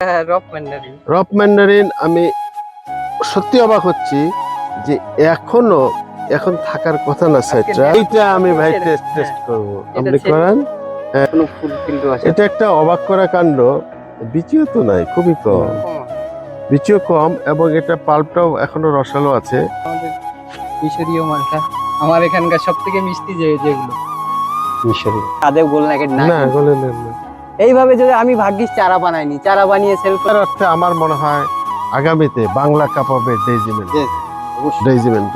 হ্যাঁ Mandarin রপ Mandarin আমি সত্যি অবাক হচ্ছি যে এখনও এখন থাকার কথা না দেখ- এইটা আমি ভাই টেস্ট হ্যাঁ। টেস্ট করব। এটা আপনি করেন? আছে? এটা একটা অবাক করা কাণ্ড। বিচিও তো নাই খুবই কম। বিচিও কম এবং এটা পাল্পটাও এখনও রসালো আছে। মিশরীয় মালটা। আমার এখানকার সব থেকে মিষ্টি যে যেগুলো। মিশরি কাদেও গোল না না। এইভাবে যদি আমি ভাগ্যিস চারা বানাইনি চারা বানিয়ে সেল তার অর্থে আমার মনে হয় আগামীতে বাংলা কাপ হবে ডেজিমেন্ট ডেজিমেন্ট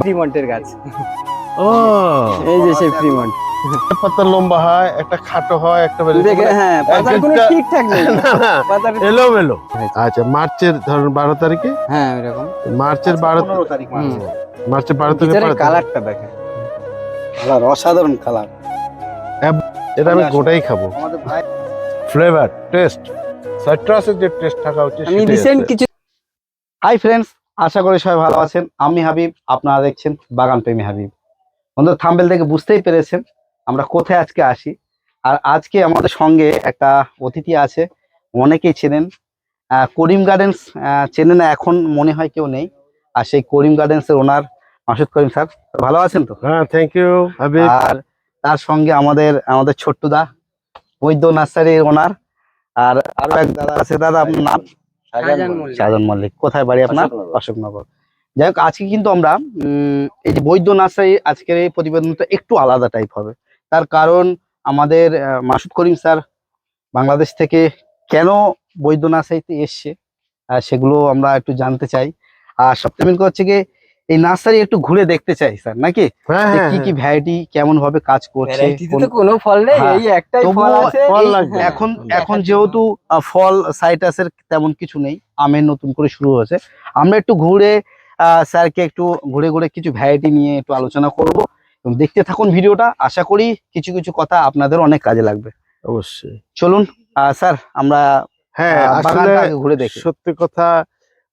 ফ্রিমন্টের গাছ। ও। এই যে সেই ফ্রিমন্ট পাতা লম্বা হয় একটা খাটো হয় একটা দেখে হ্যাঁ পাতার কোনো ঠিকঠাক নেই। না, না, আচ্ছা মার্চের ধরুন বারো তারিখে? হ্যাঁ এরকম মার্চের বারো তারিখ মার্চের বারো তারিখে। কালারটা দেখেন। কালার অসাধারণ কালার এটা আমি গোটাই খাব। ভাই ফ্লেভার টেস্ট সাইট্রাসের যে টেস্ট থাকা উচিত আমি রিসেন্ট কিছু হাই ফ্রেন্ডস আশা করি সবাই ভালো আছেন। আমি হাবিব আপনারা দেখছেন বাগান প্রেমী হাবিব। বন্ধু থাম্বেল থেকে বুঝতেই পেরেছেন আমরা কোথায় আজকে আসি। আর আজকে আমাদের সঙ্গে একটা অতিথি আছে অনেকেই চেনেন। করিম গার্ডেন্স চেনে না এখন মনে হয় কেউ নেই। আর সেই করিম গার্ডেন্সের ওনার মাসুদ করিম স্যার ভালো আছেন তো? হ্যাঁ থ্যাংক ইউ আর তার সঙ্গে আমাদের আমাদের ছোট্ট দা বৈদ্য নার্সারির ওনার আর আরও এক দাদা আছে। দাদা আপনার নাম? শাহজাহান মল্লিক। কোথায় বাড়ি আপনার? অশোকনগর। যাই হোক আজকে কিন্তু আমরা এই যে বৈদ্য নার্সারি আজকের এই প্রতিবেদনটা একটু আলাদা টাইপ হবে। তার কারণ আমাদের মাসুদ করিম স্যার বাংলাদেশ থেকে কেন বৈদ্য নার্সারিতে এসছে সেগুলো আমরা একটু জানতে চাই। আর কথা হচ্ছে কি এই নার্সারি একটু ঘুরে দেখতে চাই স্যার নাকি? হ্যাঁ হ্যাঁ কি কি ভ্যারাইটি কেমন ভাবে কাজ করছে কোন- ফল নেই হ্যাঁ। এই একটাই ফল আছে ফল এই- লাগবে। এখন এখন যেহেতু ফল সাইটাসের তেমন কিছু নেই আমের নতুন করে শুরু হয়েছে আমরা একটু ঘুরে আহ, স্যারকে একটু ঘুরে ঘুরে কিছু ভ্যারাইটি নিয়ে একটু আলোচনা করব এবং দেখতে থাকুন ভিডিওটা আশা করি কিছু কিছু কথা আপনাদের অনেক কাজে লাগবে। অবশ্যই। চলুন আহ, স্যার আমরা হ্যাঁ ঘুরে দেখি। সত্যি কথা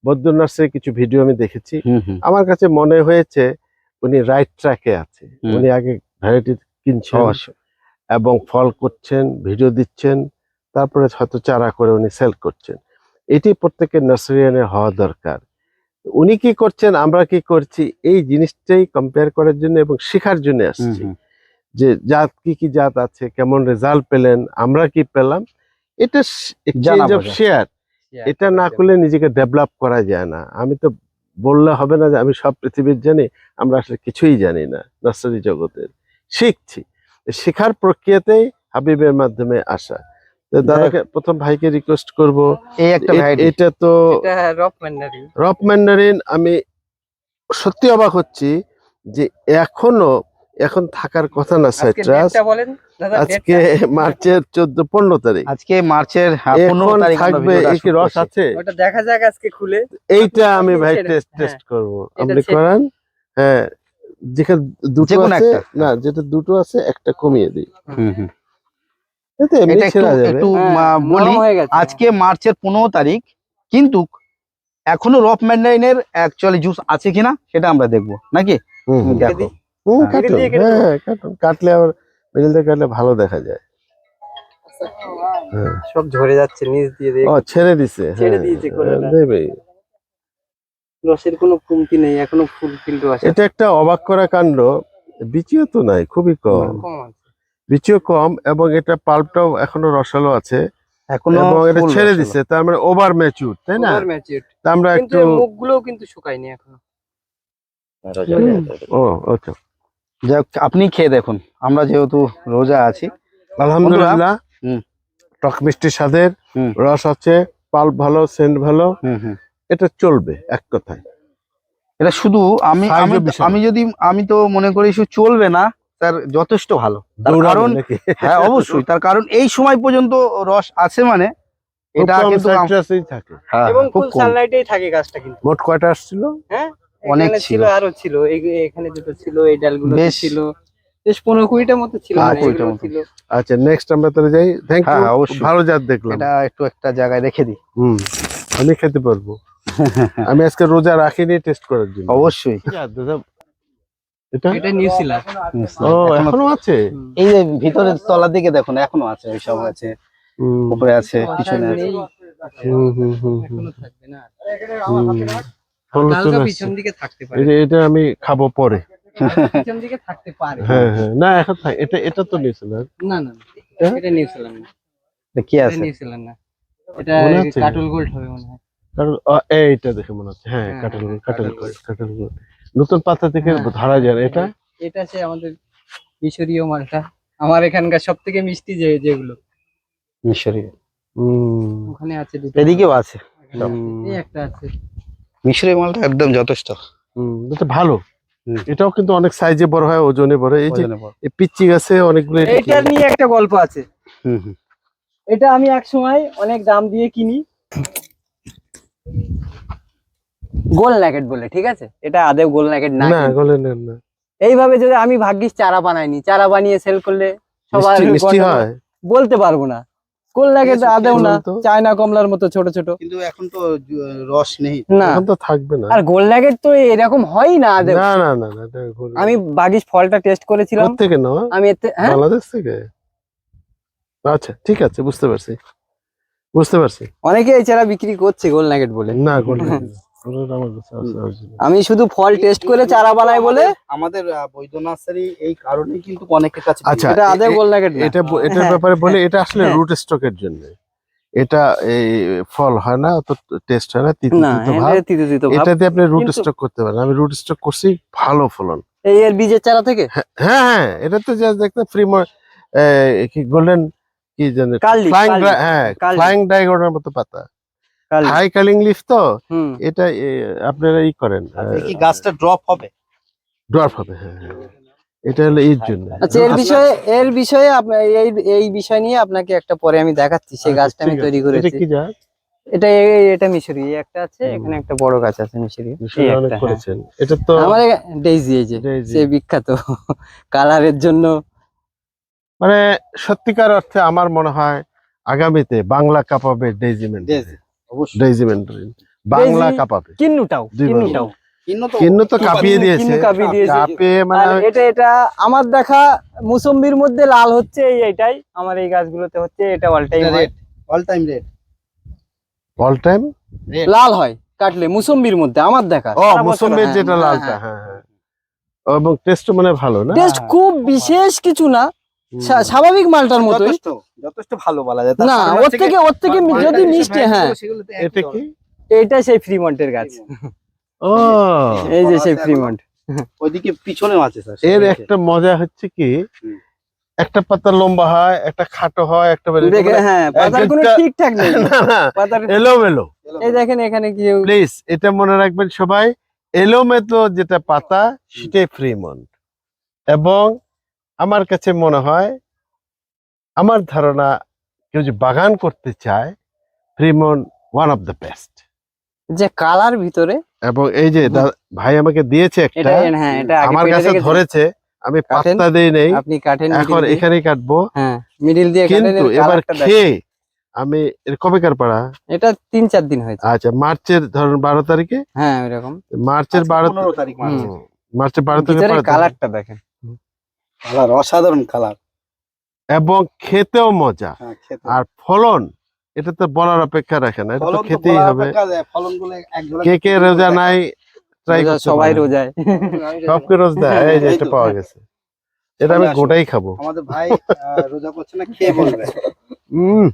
বৈদ্য নার্সের কিছু ভিডিও আমি দেখেছি। আমার কাছে মনে হয়েছে উনি রাইট ট্র্যাকে আছে। উনি আগে ভ্যারাইটি কিনছেন এবং ফল করছেন ভিডিও দিচ্ছেন তারপরে হয়তো চারা করে উনি সেল করছেন। এটি প্রত্যেকের নার্সারিয়ানের হওয়া দরকার। উনি কি করছেন আমরা কি করছি এই জিনিসটাই কম্পেয়ার করার জন্য এবং শেখার জন্য আসছি। যে জাত কি কি জাত আছে কেমন রেজাল্ট পেলেন আমরা কি পেলাম এটা। শেয়ার এটা না করলে নিজেকে ডেভেলপ করা যায় না। আমি তো বললে হবে না যে আমি সব পৃথিবীর জানি আমরা আসলে কিছুই জানি না নার্সারি জগতের। শিখছি। শেখার প্রক্রিয়াতেই হাবিবের মাধ্যমে আসা। তো দাদাকে প্রথম ভাইকে রিকোয়েস্ট করব। এই একটা এটা তো ম্যান্ডারিন রপ ম্যান্ডারিন আমি সত্যি অবাক হচ্ছি যে এখনও এখন থাকার কথা না সাইট্রাস ডেটটা বলেন। দাদা আজকে মার্চের চোদ্দ পনেরো তারিখ। আজকে মার্চের হ্যাঁ, পনেরো তারিখ থাকবে কি রস আছে? ওটা দেখা যাক আজকে খুলে। এইটা আমি ভাই টেস্ট। টেস্ট করব। আপনি করেন? হ্যাঁ যেখানে দুটো আছে না যেটা দুটো আছে একটা কমিয়ে দিই। হুম হুম। হ্যাঁ, বলি আজকে মার্চের পনেরো তারিখ কিন্তু এখনও রপ ম্যান্ডাইনের অ্যাকচুয়ালি জুস আছে কিনা সেটা আমরা দেখব। নাকি? হুম, হুম। দেখো। হুম, হ্যাঁ। কাটুন হ্যাঁ কাটুন কাটলে আবার মিডিল দিয়ে কাটলে ভালো দেখা যায়। হ্যাঁ। সব ঝরে যাচ্ছে নিচ দিয়ে ও ছেড়ে দিছে ছেড়ে হ্যাঁ, দিয়েছে কোনোটা। দেবে। রসের কোনো কমতি নেই এখনও ফুল কিন্তু আছে। এটা একটা অবাক করা কাণ্ড। বিচিও তো নাই খুবই কম। বিচিও কম এবং এটা পাল্পটাও এখনও রসালো আছে। এখনও এবং এটা ছেড়ে দিছে তার মানে ওভার ম্যাচুর তাই না? ওভার ম্যাচিউর তা আমরা একটু মুখগুলোও কিন্তু শুকায়নি এখনও। ও আচ্ছা। যাই আপনি খেয়ে দেখুন। আমরা যেহেতু রোজা আছি আলহামদুলিল্লাহ। টক মিষ্টির স্বাদের হুম। রস আছে পাল্প ভালো সেন্ট ভালো। এটা চলবে এক কথায়। এটা শুধু আমি আমি আমি যদি আমি তো মনে করি শুধু চলবে না তার যথেষ্ট ভালো। তার কারণ হ্যাঁ অবশ্যই। তার কারণ এই সময় পর্যন্ত রস আছে মানে এটা কিন্তু থাকে। হ্যাঁ, এবং ফুল সানলাইটেই থাকে গাছটা কিন্তু। মোট কয়টা আসছিল? হ্যাঁ? অনেক ছিল। আরও ছিল। এখানে দুটো ছিল এই ডালগুলো ছিল। বেশ পনেরো কুড়িটার মতো ছিল হ্যাঁ, মানে কুড়িটার মতো। ছিল। আচ্ছা নেক্সট আমরা তাহলে যাই। থ্যাংক হ্যাঁ, ইউ হ্যাঁ, ভালো জাত দেখলাম। এটা একটু একটা জায়গায় রেখে দিই। হুম আমি খেতে পারব। আমি আজকে রোজা রাখিনি টেস্ট করার জন্য। অবশ্যই। এটা? এটা নিউজিল্যান্ড ও এখনো- আছে? এই যে ভিতরের তলার দিকে দেখুন এখনও আছে ওই সব আছে। হুম, উপরে আছে পিছনে আছে। হুম, হুম, হুম, হুম, এখনও থাকবে না। পিছন দিকে থাকতে পারে। এটা- আমি খাব পরে। পিছন দিকে থাকতে পারে। হ্যাঁ হ্যাঁ। না এখন এটা এটা তো নিউজিল্যান্ড। না না না, এটা নিউজিল্যান্ড না। কি আছে? নিউজিল্যান্ড না। এটা কাটল গোল্ড হবে মনে হয়। কারণ এইটা দেখে মনে হচ্ছে। হ্যাঁ হ্যাঁ, কাটল হ্যাঁ, কাটল কাটল গোল্ড, কাটল গোল্ড। নতুন পাতা থেকে হ্যাঁ। ধরা যায় এটা? এটা আছে আমাদের মিশরীয় মালটা। আমার এখানকার সব থেকে মিষ্টি যে যেগুলো। মিশরীয়। ওখানে আছে দুটো। এদিকেও আছে। এই একটা আছে। মিশরি মালটা একদম যথেষ্ট। হুম, এটা ভালো। এটাও কিন্তু অনেক সাইজে বড় হয় ওজনে বড় এই যে পিচ্চি গাছে অনেকগুলো এটা নিয়ে একটা গল্প আছে। এটা আমি এক সময় অনেক দাম দিয়ে কিনি। গোল ন্যাকেট বলে ঠিক আছে? এটা আদেও গোল ন্যাকেট না না। গলে না না। এইভাবে যদি আমি ভাগ্যিস চারা বানাইনি চারা বানিয়ে সেল করলে সবার মিষ্টি হয়। বলতে পারব না। গোল লাগে আদেও না। চায়না কমলার মতো ছোট ছোট। কিন্তু এখন তো রস নেই। না। এখন তো থাকবে না। আর গোল লাগে তো এরকম হয় না আদেও। না না না না আমি বাগিস ফলটা টেস্ট করেছিলাম। থেকে নাও আমি এতে হ্যাঁ? বাংলাদেশ থেকে? আচ্ছা ঠিক আছে বুঝতে পারছি। বুঝতে পারছি। অনেকে এছাড়া বিক্রি করছে গোল নাগেট বলে। না গোল গোল আমি শুধু ফল টেস্ট করে চারা বানাই বলে আমাদের বৈদ্য নার্সারি এই কারণে কিন্তু অনেকের কাছে আচ্ছা, এটা আদেও এ- গোল এটা এটার ব্যাপারে বলে এটা আসলে হ্যাঁ। রুট স্টকের জন্য। এটা এই ফল হয় না অত টেস্ট হয় না তিতো তিতো ভাব। এটা তিতো তিতো ভাব। এটা দিয়ে আপনি রুট স্টক করতে পারেন। আমি রুট স্টক করছি ভালো ফলন। এই এর বীজের চারা থেকে? হ্যাঁ হ্যাঁ এটা তো জাস্ট দেখতে ফ্রি কি গোল্ডেন কি জানে কার্লি, ফ্লাইং হ্যাঁ ফ্লাইং ড্রাগনের মতো পাতা। হাই কালিং লিফ তো? এটা আপনারা ই করেন কি গাছটা ড্রপ হবে। ড্রপ হবে হ্যাঁ হ্যাঁ। এটা হলো এর জন্য। আচ্ছা এর বিষয়ে এর বিষয়ে আপনার এই এই বিষয় নিয়ে আপনাকে একটা পরে আমি দেখাচ্ছি সেই আচ্ছা, গাছটা আমি। তৈরি এটা কি যা এটা এটা মিশরি একটা আছে এখানে একটা বড় গাছ আছে মিশরি। অনেক হ্যাঁ। করেছেন। এটা তো আমার ডেইজি এই যে সে বিখ্যাত। কালারের জন্য। মানে সত্যিকার অর্থে আমার মনে হয় আগামীতে বাংলা কাঁপাবে ডেজিমেন্ট Daisy, বাংলা কাঁপাবে। কিন্নুটাও কিন্নুটাও। কিন্ন তো কিন্ন তো কিন্ন কাঁপিয়ে দিয়েছে। কাঁপিয়ে দিয়েছে। কাঁপিয়ে মানে এটা এটা আমার দেখা মুসম্বির মধ্যে লাল হচ্ছে এই এটাই। আমার এই গাছগুলোতে হচ্ছে এটা all time red all time red all time লাল হয় কাটলে মুসম্বির মধ্যে আমার দেখা। ও মুসম্বির হ্যাঁ, যেটা হ্যাঁ, লালটা হ্যাঁ। হ্যাঁ হ্যাঁ। এবং টেস্ট মানে ভালো না? টেস্ট খুব বিশেষ কিছু না। স্বাভাবিক মালটার মতোই। যথেষ্ট ভালো বলা যায়। না ওর থেকে ওর থেকে যদি মিষ্টি হ্যাঁ। এটা কি? সেই ফ্রিমন্টের গাছ। ও। এই যে সেই ফ্রিমন্ট ওইদিকে পিছনেও আছে স্যার এর একটা মজা হচ্ছে কি? একটা পাতা লম্বা হয় একটা খাটো হয় একটা দেখে হ্যাঁ পাতার কোনো ঠিকঠাক নেই। এলোমেলো। এই দেখেন এখানে কি প্লিজ এটা মনে রাখবেন সবাই এলোমেলো যেটা পাতা সেটাই ফ্রিমন্ট এবং আমার কাছে মনে হয় আমার ধারণা কেউ যে বাগান করতে চায় Fremont one of the best যে কালার ভিতরে? এবং এই যে ভাই আমাকে দিয়েছে একটা হ্যাঁ আমার কাছে ধরেছে আমি? পাত্তা দেই নেই আপনি কাটেন এখন এখানেই কাটবো। হ্যাঁ মিডিল দিয়ে কাটেন কিন্তু এবার খেয়ে আমি এর কবেকার পাড়া? এটা তিন চার দিন হয়েছে। আচ্ছা মার্চের ধরুন বারো তারিখে? হ্যাঁ ওইরকম। মার্চের বারো পনেরো তারিখ মার্চ মার্চের। বারো তারিখে কালারটা দেখেন। কালার অসাধারণ কালার। এবং খেতেও মজা। হ্যাঁ আর ফলন এটা তো বলার অপেক্ষা রাখে না এটা তো খেতেই হবে। কে কে রোজা নাই ট্রাই সবাই রোজায় সবকে রোজ দেয় এই যে এটা পাওয়া। গেছে। এটা আমি গোটাই খাব। আমাদের ভাই রোজা করছে না খেয়ে বলবে হুম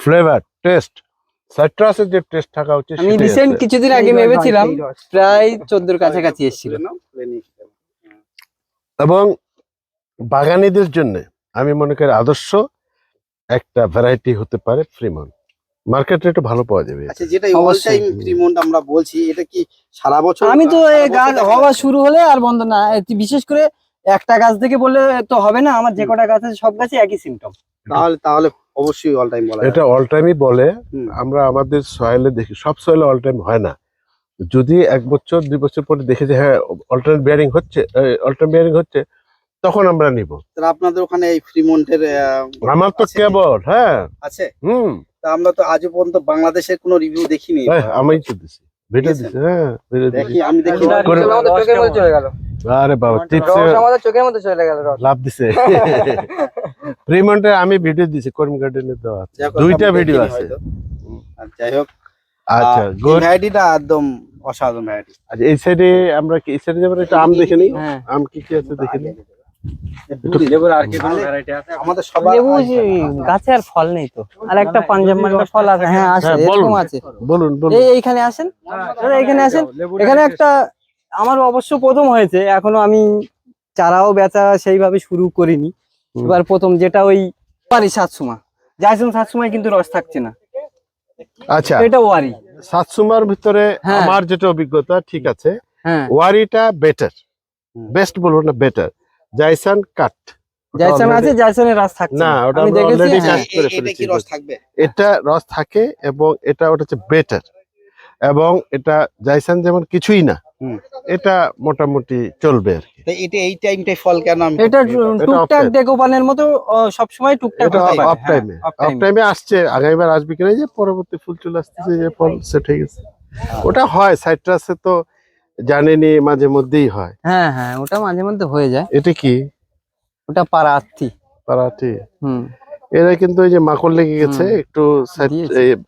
ফ্লেভার টেস্ট সাইট্রাসের যে টেস্ট থাকা উচিত আমি রিসেন্ট কিছুদিন আগে ভেবেছিলাম প্রায় চোদ্দোর কাছাকাছি এসেছিল তুলে নাও, তুলে নিয়ে খেতে হবে। এবং বাগানীদের জন্য আমি মনে করি আদর্শ একটা ভ্যারাইটি হতে পারে ফ্রিমন মার্কেট রেটও ভালো পাওয়া যাবে। আচ্ছা যেটা অল অবশ্যই। টাইম ফ্রিমন্ট আমরা বলছি এটা কি সারা বছর আমি তো এই গাছ হওয়া শুরু হলে আর বন্ধ না বিশেষ করে একটা গাছ থেকে বললে তো হবে না আমার যে কটা গাছ আছে সব গাছই একই সিমটম তাহলে তাহলে অবশ্যই অল টাইম বলা এটা অল টাইমই বলে আমরা আমাদের সয়েলে দেখি সব সয়েলে অল টাইম হয় না। যদি এক বছর দুই বছর পরে দেখি যে হ্যাঁ অল্টারনেট বিয়ারিং হচ্ছে অল্টারনেট বিয়ারিং হচ্ছে তখন আমরা নিব। তাহলে আপনাদের ওখানে এই ফ্রিমন্টের আমার তো? কেবল হ্যাঁ। আছে? হুম। তা আমরা তো আজও পর্যন্ত বাংলাদেশের কোনো রিভিউ দেখিনি। হ্যাঁ আমি তো দিছি। ভিডিও দিছি হ্যাঁ ভিডিও দেখি দিছি আমি দেখি। করে- চোখের মধ্যে চলে গেল। আরে বাবা টিপসে আমাদের চোখের মধ্যে চলে গেল লাভ দিছে। ফ্রিমন্টে আমি ভিডিও দিছি করিম গার্ডেনে দেওয়া আছে। দুইটা ভিডিও আছে। আর যাই হোক আচ্ছা গুড ভ্যারাইটিটা একদম অসাধারণ ভ্যারাইটি আচ্ছা এই সাইডে আমরা কি এই সাইডে যাবেন একটা আম দেখে নিই হ্যাঁ। আম কি কি আছে দেখে নিই আর কি কোনো ভ্যারাইটি আছে? আমাদের সবার লেবু যে গাছে আর ফল নেই তো। আর একটা পাঞ্জাব ফল আছে। হ্যাঁ আছে হ্যাঁ, এরকম বলুন। আছে। বলুন বলুন। এইখানে আসেন? এখানে আসেন? এখানে একটা আমার অবশ্য প্রথম হয়েছে। এখনও আমি চারাও বেচা সেইভাবে শুরু করিনি। এবার প্রথম যেটা ওই পারি সাতসুমা। যাইসুন সাতসুমায় কিন্তু রস থাকছে না। আচ্ছা। এটা ওয়ারি। সাতসুমার ভিতরে হ্যাঁ। আমার যেটা অভিজ্ঞতা ঠিক আছে হ্যাঁ। ওয়ারিটা বেটার বেস্ট বলব না বেটার জাইসান কাট জাইসন আছে জাইসনের রস থাকছে না, ওটা আমরা হ্যাঁ। করে এটা ফেলেছি। রস থাকবে? এটা রস থাকে এবং এটা ওটা হচ্ছে বেটার এবং এটা জাইসান যেমন কিছুই না এটা মোটামুটি চলবে আর কি। তো এটা এই টাইমটাই ফল কেন আমি এটা টুকটাক off-time। মতো আহ, সবসময় টুকটাক এটা অফ হ্যাঁ, টাইমে অফ। টাইমে আসছে আগামীবার আসবে কিনা যে পরবর্তী ফুল চলে আসতেছে যে ফল সেট হয়ে গেছে। ওটা হয় সাইট্রাসে তো জানেনি মাঝে মধ্যেই হয়। হ্যাঁ হ্যাঁ ওটা মাঝে মধ্যে হয়ে যায়। এটা কি? ওটা পারার্থী পারাঠি হুম। এরা কিন্তু ওই যে মাকড় লেগে গেছে একটু।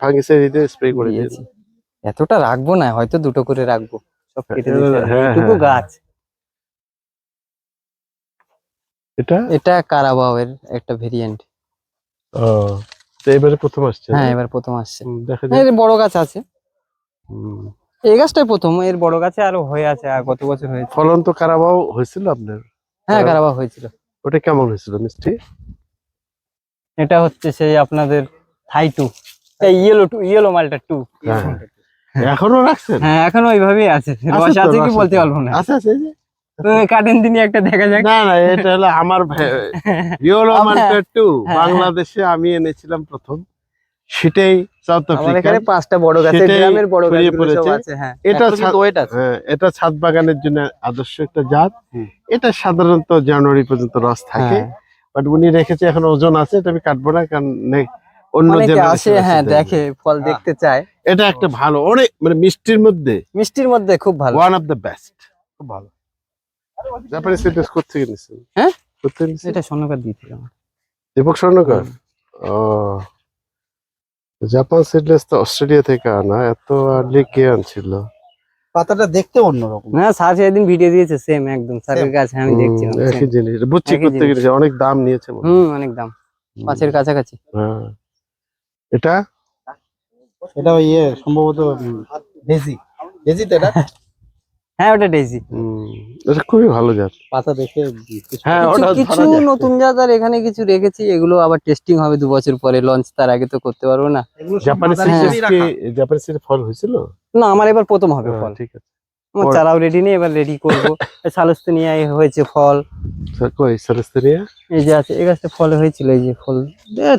ফাঙ্গিসাইড দিয়ে স্প্রে করে দিয়েছি। এতটা রাখব না হয়তো দুটো করে রাখব। সব কেটে দিতে। হ্যাঁ, এটুকু হ্যাঁ। গাছ। এটা? এটা কারাবাওয়ের একটা ভেরিয়েন্ট ও তো এবারে প্রথম আসছে হ্যাঁ এবার প্রথম আসছে। দেখা যায় এর বড় গাছ আছে। এই গাছটাই প্রথম এর বড় গাছে আরও হয়ে আছে আর কত বছর হয়েছে? ফলন তো কারাবাও হয়েছিল আপনার? হ্যাঁ কারাবাও। হয়েছিল। ওটা কেমন হয়েছিল মিষ্টি? এটা হচ্ছে সেই আপনাদের থাই টু এই ইয়েলো টু ইয়েলো মালটা টু হ্যাঁ। এখনও রাখছেন? হ্যাঁ এখনও ওইভাবেই আছে। রস আছে কি বলতে পারব না। আছে আছে। কাটেন দিনই একটা দেখা যাক। না না এটা হলো আমার ইয়োলো আমার- টু হ্যাঁ, বাংলাদেশে আমি এনেছিলাম প্রথম। সেটাই সাউথ আফ্রিকা এখানে পাঁচটা বড় গাছ গ্রামের বড় গাছ সব আছে হ্যাঁ। এটা ছাদ- ওয়েট আছে। হ্যাঁ এটা ছাদ বাগানের জন্য আদর্শ একটা জাত। এটা সাধারণত জানুয়ারি পর্যন্ত রস থাকে। বাট উনি রেখেছে এখন ওজন আছে এটা আমি কাটবো না কারণ অন্য আসে আছে হ্যাঁ দেখে ফল দেখতে চায়। এটা একটা ভালো অনেক মানে মিষ্টির মধ্যে মিষ্টির মধ্যে খুব ভালো। ওয়ান অফ দ্য বেস্ট খুব ভালো। জাপানি সিডলেস কোথেকে নিছেন হ্যাঁ? কোথেকে নিছেন এটা স্বর্ণকার দিয়েছিল দীপক স্বর্ণকার? ও। জাপান সিডলেস তো অস্ট্রেলিয়া থেকে আনা এত আর্লি কে আনছিল? পাতাটা দেখতে অন্যরকম। না স্যার সেদিন ভিডিও দিয়েছে সেম একদম। স্যারের কাছে আমি দেখছিলাম হুম, একই জিনিস। বুঝছি করতে গেছে অনেক দাম নিয়েছে মনে হুম অনেক দাম। পাঁচের কাছাকাছি। হ্যাঁ। এটা? এটা ইয়ে সম্ভবত ডেজি ডেজি তো এটা? হ্যাঁ ওটা ডেইজি হুম, এটা খুবই ভালো জাত। পাতা দেখে কিছু- হ্যাঁ ওটা কিছু নতুন জাত আর এখানে কিছু রেখেছি এগুলো আবার টেস্টিং হবে দু বছর পরে লঞ্চ তার আগে তো করতে পারব না। জাপানি কি জাপানি সিডলেস ফল হয়েছিল? না আমার এবার প্রথম হবে হ্যাঁ, ফল। ঠিক আছে। আমার চারাও রেডি নেই এবার রেডি করব। সালস্তিনিয়া হয়েছে ফল। কই সালেস্তেরিয়া এই যে আছে এই গাছটা ফলে হয়েছিল এই যে ফল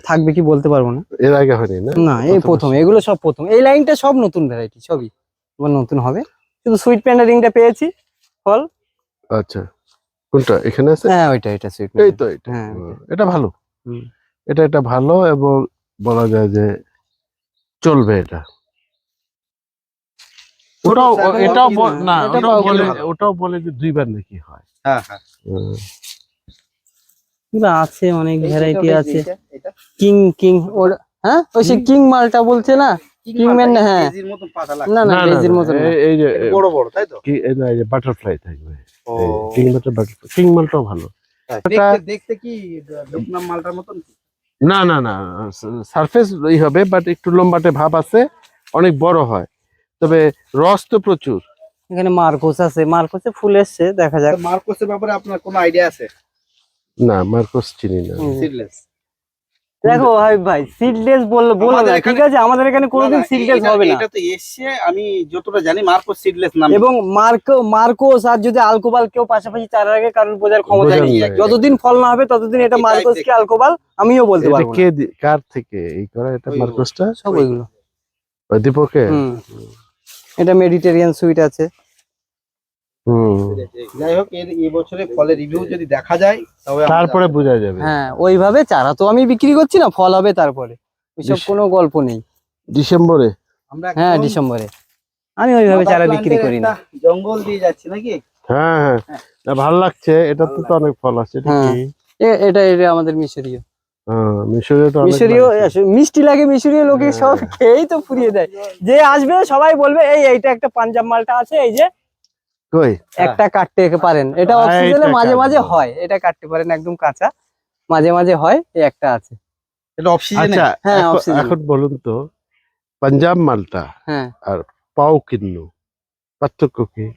থাকবে কি বলতে পারব না। এর আগে হয়নি না? না এই প্রথম প্রথম এগুলো সব প্রথম। এই লাইনটা সব নতুন ভ্যারাইটি সবই। এবার নতুন হবে। শুধু সুইট প্যান্ডারিংটা পেয়েছি ফল। আচ্ছা কোনটা? এখানে আছে? হ্যাঁ ওইটা এটা সুইট এই তো এটা। হ্যাঁ, এটা ভালো। হুম। এটা এটা ভালো এবং বলা যায় যে চলবে এটা। ওটাও এটাও না, ওটাও বলে ওটাও বলে যে দুইবার নাকি হয়। হ্যাঁ হ্যাঁ। আছে অনেক ভ্যারাইটি আছে। কিং কিং ওর হ্যাঁ? ওই সে কিং মালটা বলছে না? কিংম্যান না, হ্যাঁ। না না মতন এই- যে একটু বড় বড় তাই তো? কি এই না, এই যে বাটারফ্লাই থাকবে। ও। কিং বাটার বাটারফ্লাই কিং মালটাও ভালো। দেখতে দেখতে কি মালটার মতন? না না না সারফেস ই হবে বাট একটু লম্বাটে ভাব আছে অনেক বড় হয়। তবে রস তো প্রচুর। এখানে মার্কোস আছে মার্কোসে ফুল এসছে দেখা যাক। মার্কোসের ব্যাপারে আপনার কোনো আইডিয়া আছে? না মার্কোস চিনি না। সিডলেস দেখো ভাই ভাই সিডলেস বলল বলল ঠিক আছে আমাদের এখানে কোনোদিন সিডলেস হবে না। এটা তো এসছে আমি যতটা জানি মার্কোস সিডলেস নাম। এবং মার্কো মার্কোস আর যদি আলকোবাল কেউ পাশাপাশি চারার আগে কারোর বোঝার ক্ষমতা নেই। যতদিন ফল না হবে ততদিন এটা মার্কোস কি আলকোবাল? আমিও বলতে এটা পারব কে কার থেকে? এই করা এটা মার্কোসটা? সব ওইগুলো। ওই দীপকে এটা মেডিটেরিয়ান সুইট আছে। যাই হোক এর এই বছরে ফলের রিভিউ যদি দেখা যায় তবে তারপরে বোঝা যাবে। হ্যাঁ ওইভাবে চারা তো আমি বিক্রি করছি না ফল হবে তারপরে। ওইসব কোনো গল্প নেই। ডিসেম্বরে? আমরা হ্যাঁ ডিসেম্বরে। আমি ওইভাবে চারা বিক্রি করি না। জঙ্গল দিয়ে যাচ্ছি নাকি? হ্যাঁ হ্যাঁ। না, ভালো লাগছে। এটা তো তো অনেক ফল আছে এটা হ্যাঁ। এ- এটা এটা আমাদের মিশরীয়। হ্যাঁ, মিষ্টি লাগে মিশরীয় লোকে সব হ্যাঁ। খেয়েই তো পুড়িয়ে দেয়। যে আসবে সবাই বলবে এই এইটা একটা পাঞ্জাব মালটা আছে এই যে কই? একটা কাটতে পারেন। এটা হ্যাঁ, অক্সিজেনে মাঝে মাঝে হয়। এটা কাটতে পারেন একদম কাঁচা। মাঝে মাঝে হয় এই একটা আছে। এটা অক্সিজেনে আচ্ছা হ্যাঁ, এখন- বলুন তো পাঞ্জাব মালটা হ্যাঁ। পাও কিন্নু পার্থক্য কি?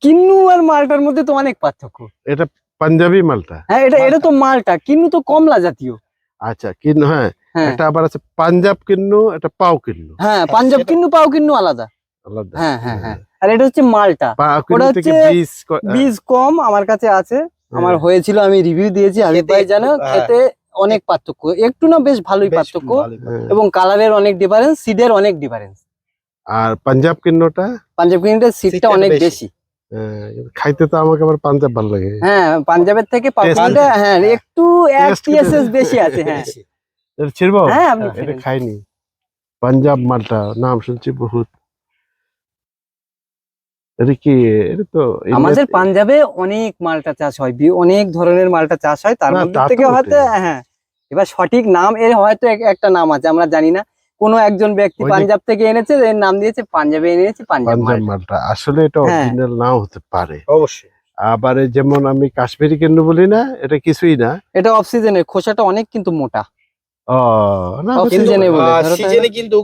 কিন্নু আর মালটার মধ্যে তো অনেক পার্থক্য। এটা পাঞ্জাবি মালটা? হ্যাঁ এটা এটা তো মালটা। কিন্নু তো কমলা জাতীয়। আচ্ছা কিন্নু হ্যাঁ। হ্যাঁ। এটা আবার আছে পাঞ্জাব কিন্নু এটা পাও কিন্নু। হ্যাঁ পাঞ্জাব সেটা- কিন্নু পাও কিন্নু আলাদা। হ্যাঁ হ্যাঁ হ্যাঁ। আর এটা হচ্ছে মালটা। থেকে হচ্ছে বীজ বীজ কম আমার কাছে আছে। আমার হ্যাঁ, হয়েছিল আমি রিভিউ দিয়েছি খেতে ভাই জানো হ্যাঁ। খেতে অনেক পার্থক্য। একটু না বেশ ভালোই পার্থক্য। হ্যাঁ। এবং কালারের অনেক ডিফারেন্স সিডের অনেক ডিফারেন্স আর পাঞ্জাব কিন্নুটা পাঞ্জাব কিন্নুটার সিডটা অনেক বেশি। হ্যাঁ, খাইতে তো আমাকে আবার পাঞ্জাব ভালো লাগে। হ্যাঁ পাঞ্জাবের থেকে পাঞ্জাবটা হ্যাঁ একটু এক টিএসএস বেশি। আছে হ্যাঁ। এটা ছিড়বো? হ্যাঁ আপনি এটা খাইনি। পাঞ্জাব মালটা নাম শুনছি বহুত। এটা কি এটা তো আমাদের পাঞ্জাবে অনেক মালটা চাষ হয় অনেক ধরনের মালটা চাষ হয়। তার মধ্যে থেকে হয়তো হ্যাঁ এবার সঠিক নাম এর হয়তো একটা নাম আছে আমরা জানি না। কোনো একজন ব্যক্তি পাঞ্জাব থেকে এনেছে এর নাম দিয়েছে পাঞ্জাবে এনেছে পাঞ্জাব মালটা। আসলে এটা হ্যাঁ। অরিজিনাল নাও হতে পারে। অবশ্যই। আবার যেমন আমি কাশ্মীরি কেন্দ্র বলি না এটা কিছুই না। এটা অফ সিজনের খোসাটা অনেক কিন্তু মোটা। কিন্তু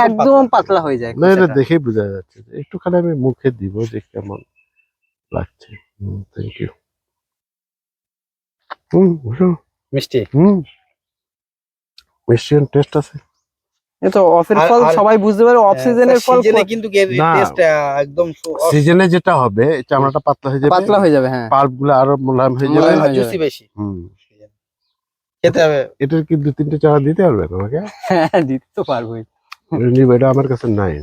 একদম পাতলা। হয়ে যায় না এটা খোসাটা। বোঝা যাচ্ছে। একটুখানি আমি মুখে দিব যে কেমন লাগছে। থ্যাংক ইউ হুম মিষ্টি? হুম। টেস্ট আছে? অফের ফল সবাই বুঝতে পারে অফ সিজনের ফল সিজনে কিন্তু টেস্ট একদম সিজনে যেটা হবে চামড়াটা পাতলা হয়ে যাবে। পাতলা হয়ে যাবে হ্যাঁ। পাল্পগুলো আরও মোলায়েম হয়ে যাবে। মোলায়েম জুসি বেশি। হুম। খেতে হবে। এটার কি দু তিনটে চারা দিতে পারবেন আমাকে হ্যাঁ দিতে তো পারবোই। এটা আমার কাছে নাই।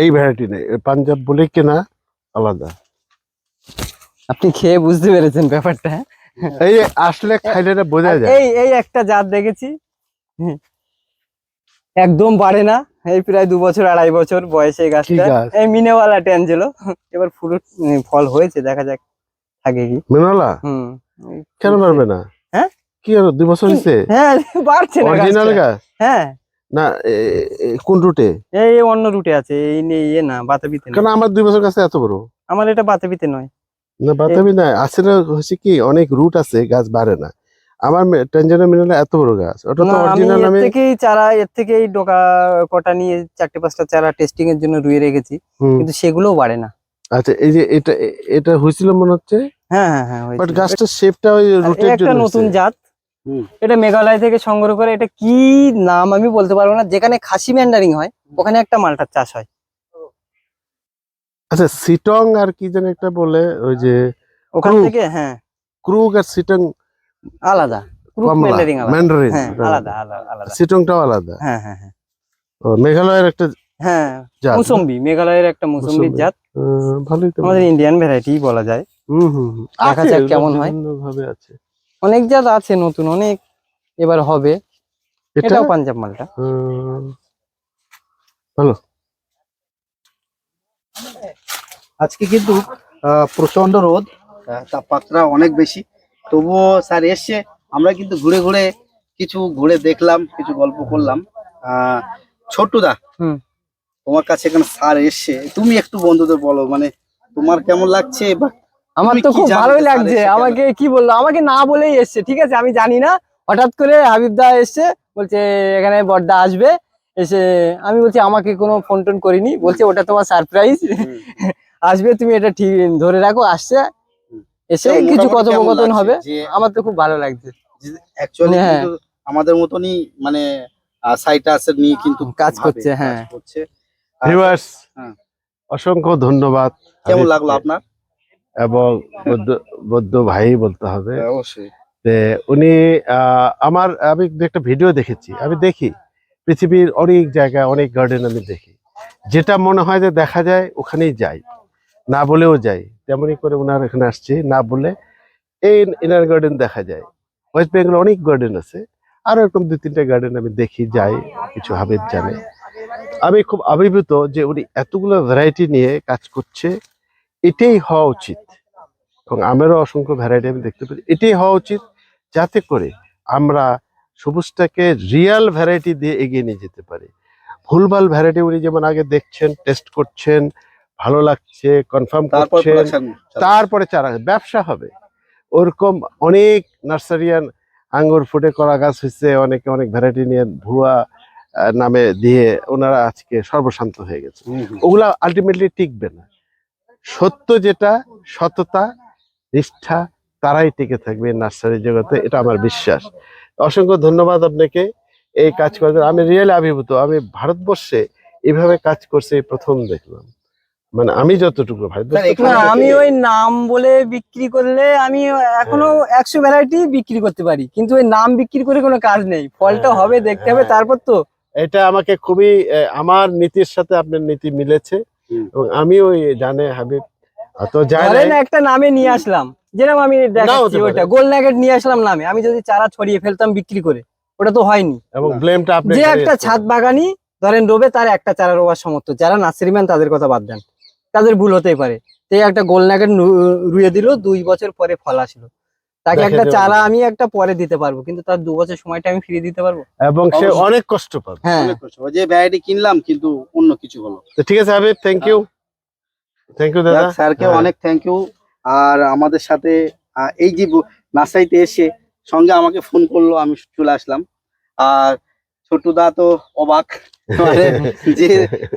এই ভ্যারাইটি নেই। পাঞ্জাব বলে কেনা আলাদা। আপনি খেয়ে বুঝতে পেরেছেন ব্যাপারটা? এই আসলে খাইলে এটা বোঝা যায়। এই এই একটা জাত দেখেছি। একদম বাড়ে না। এই প্রায় দু বছর আড়াই বছর বয়সে এই গাছটা। গাছ? এই মিনেওয়ালা ট্যাঞ্জেলো। এবার ফুল ফল হয়েছে দেখা যাক থাকে কি। মিনালা হুম। কেন পারবে না? কি হলো? দুই বছর হয়েছে হ্যাঁ বাড়ছে না অরিজিনাল গাছ? হ্যাঁ। না এ- এ- কোন রুটে? এই অন্য রুটে আছে এই নে- ইয়ে না বাতাবিতে না। কেন আমার দুই বছর কাছে এত বড়? আমার এটা বাতাবিতে নয়। না বাতাবি না আসলে হচ্ছে কি অনেক রুট আছে গাছ বাড়ে না। আমার টেনজনের মিনালে এত বড় গাছ ওটা তো অরিজিনাল আমি থেকেই চারা এর থেকেই ডোকা কটা নিয়ে চারটে পাঁচটা চারা টেস্টিং এর জন্য রুয়ে রেখেছি। কিন্তু সেগুলোও বাড়ে না। আচ্ছা এই যে এটা এটা হয়েছিল মনে হচ্ছে? হ্যাঁ হ্যাঁ হ্যাঁ বাট। গাছটার শেপটা ওই আর রুটের এই একটা নতুন জাত। এটা মেঘালয় থেকে সংগ্রহ করে এটা কি নাম আমি বলতে পারব না যেখানে খাসি ম্যান্ডারিং হয় ওখানে একটা মালটার চাষ হয়। আচ্ছা সিটং আর কি যেন একটা বলে ওই যে ওখান থেকে হ্যাঁ। ক্রুক আর সিটং আলাদা। ম্যান্ডারিং আলাদা। হ্যাঁ আলাদা। আলাদা সিটংটাও আলাদা। হ্যাঁ হ্যাঁ হ্যাঁ। মেঘালয়ের একটা হ্যাঁ মুসম্বি মেঘালয়ের একটা মুসম্বির জাত। ভালোই তো আমাদের ইন্ডিয়ান ভ্যারাইটি বলা যায়। হুম হুম হুম। দেখা যাক কেমন হয়। ভাবে আছে। অনেক জাত আছে নতুন অনেক এবার হবে। এটা? এটাও পাঞ্জাব মালটা। আহ, আজকে কিন্তু আহ, প্রচণ্ড রোদ আহ, তাপমাত্রা অনেক বেশি। তবুও স্যার এসছে আমরা কিন্তু ঘুরে ঘুরে কিছু ঘুরে দেখলাম কিছু গল্প করলাম। আহ, ছোট্টুদা হুম। তোমার কাছে এখানে স্যার এসছে। তুমি একটু বন্ধুদের বলো মানে তোমার কেমন লাগছে বা আমার তো খুব ভালোই লাগছে। আমাকে কি বলল? আমাকে না বলেই এসছে ঠিক আছে? আমি জানি না। হঠাৎ করে হাবিব দা এসছে বলছে এখানে বড়দা আসবে। এসে আমি বলছি আমাকে কোনো ফোন টোন করিনি। বলছে ওটা তোমার সারপ্রাইজ আসবে তুমি এটা ঠিক ধরে রাখো আসছে। এসে কিছু কথোপকথন হবে। আমার তো খুব ভালো লাগছে। অ্যাকচুয়ালি হ্যাঁ। আমাদের মতনই মানে সাইটাস নিয়ে কিন্তু কাজ করছে, হ্যাঁ। করছে। ভিউয়ার্স হ্যাঁ। অসংখ্য ধন্যবাদ কেমন লাগল আপনার? এবং বৌদ্ধ বৌদ্ধ ভাই বলতে হবে। অবশ্যই। তে উনি আমার আমি একটা ভিডিও দেখেছি আমি দেখি। পৃথিবীর অনেক জায়গায় অনেক গার্ডেন আমি দেখি। যেটা মনে হয় যে দেখা যায় ওখানেই যাই। না বলেও যাই। তেমনই করে ওনার এখানে আসছি না বলে এই ইনার গার্ডেন দেখা যায়। ওয়েস্ট বেঙ্গল অনেক গার্ডেন আছে। আরও এরকম দু তিনটা গার্ডেন আমি দেখি যাই কিছু হাবিব জানে। আমি খুব আবির্ভূত যে উনি এতগুলো ভ্যারাইটি নিয়ে কাজ করছে। এটাই হওয়া উচিত। এবং আমেরও অসংখ্য ভ্যারাইটি আমি দেখতে পাচ্ছি এটাই হওয়া উচিত যাতে করে আমরা সবুজটাকে রিয়াল ভ্যারাইটি দিয়ে এগিয়ে নিয়ে যেতে পারি। ভুলভাল ভ্যারাইটি উনি যেমন আগে দেখছেন টেস্ট করছেন ভালো লাগছে কনফার্ম করছেন তারপরে চারা ব্যবসা হবে। ওরকম অনেক নার্সারিয়ান আঙ্গুর ফুটে করা গাছ হয়েছে অনেকে অনেক ভ্যারাইটি নিয়ে ভুয়া নামে দিয়ে ওনারা আজকে সর্বশান্ত হয়ে গেছে। ওগুলা আলটিমেটলি টিকবে না। সত্য যেটা সততা নিষ্ঠা তারাই টিকে থাকবে নার্সারি জগতে এটা আমার বিশ্বাস অসংখ্য ধন্যবাদ আপনাকে এই কাজ করার জন্য। আমি রিয়েলি আবির্ভূত আমি ভারতবর্ষে এভাবে কাজ করছে প্রথম দেখলাম মানে আমি যতটুকু ভারতবর্ষে স্যার, এখানে না তো- আমি ওই নাম বলে বিক্রি করলে আমি এখনও একশো ভ্যারাইটি বিক্রি করতে পারি কিন্তু ওই নাম বিক্রি করে কোনো কাজ নেই ফলটা হ্যাঁ, হবে দেখতে হবে হ্যাঁ। তারপর তো এটা আমাকে খুবই আমার নীতির সাথে আপনার নীতি মিলেছে। এবং আমি ওই জানে হাবিব। তো জানে ধরেন একটা নামে নিয়ে আসলাম। যেরকম আমি দেখাচ্ছি পারে। গোল ন্যাগেট নিয়ে আসলাম নামে। আমি যদি চারা ছড়িয়ে ফেলতাম বিক্রি করে ওটা তো হয়নি। এবং ব্লেমটা আপনি যে একটা ছাদ বাগানি ধরেন রোবে তার একটা চারা রোবার সমর্থ যারা নার্সারিম্যান তাদের কথা বাদ দেন। তাদের ভুল হতেই পারে। তো একটা গোল ন্যাগেট রুয়ে দিল দুই বছর পরে ফল আসলো। তাকে একটা চারা আমি একটা পরে দিতে পারব কিন্তু তার দু বছর সময়টা আমি ফিরিয়ে দিতে পারব? এবং সে অনেক কষ্ট পাবে। হ্যাঁ। অনেক কষ্ট। যে ভ্যারাইটি কিনলাম কিন্তু অন্য কিছু হলো তো ঠিক আছে Habib thank you thank you দাদা। স্যারকে হ্যাঁ। অনেক থ্যাংক ইউ আর আমাদের সাথে এই যে নার্সারিতে এসে সঙ্গে আমাকে ফোন করল আমি চলে আসলাম। আর ছোটুদা তো অবাক। যে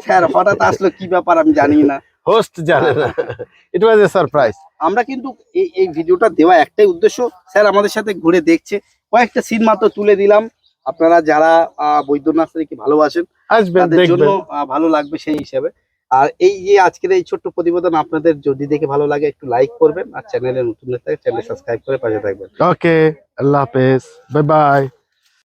স্যার হঠাৎ আসলো কি ব্যাপার আমি জানি না। হোস্ট জানে না। ইট ওয়াজ এ সারপ্রাইজ আমরা কিন্তু এই এই ভিডিওটা দেওয়া একটাই উদ্দেশ্য স্যার আমাদের সাথে ঘুরে দেখছে। কয়েকটা সিন মাত্র তুলে দিলাম। আপনারা যারা আহ, বৈদ্য নার্সারিকে ভালোবাসেন আসবেন তাদের জন্য ভালো লাগবে সেই হিসাবে। আর এই যে আজকের এই ছোট্ট প্রতিবেদন আপনাদের যদি দেখে ভালো লাগে একটু লাইক করবেন। আর চ্যানেলে নতুন চ্যানেল সাবস্ক্রাইব করে পাশে থাকবেন। ওকে আল্লাহ হাফেজ। Bye bye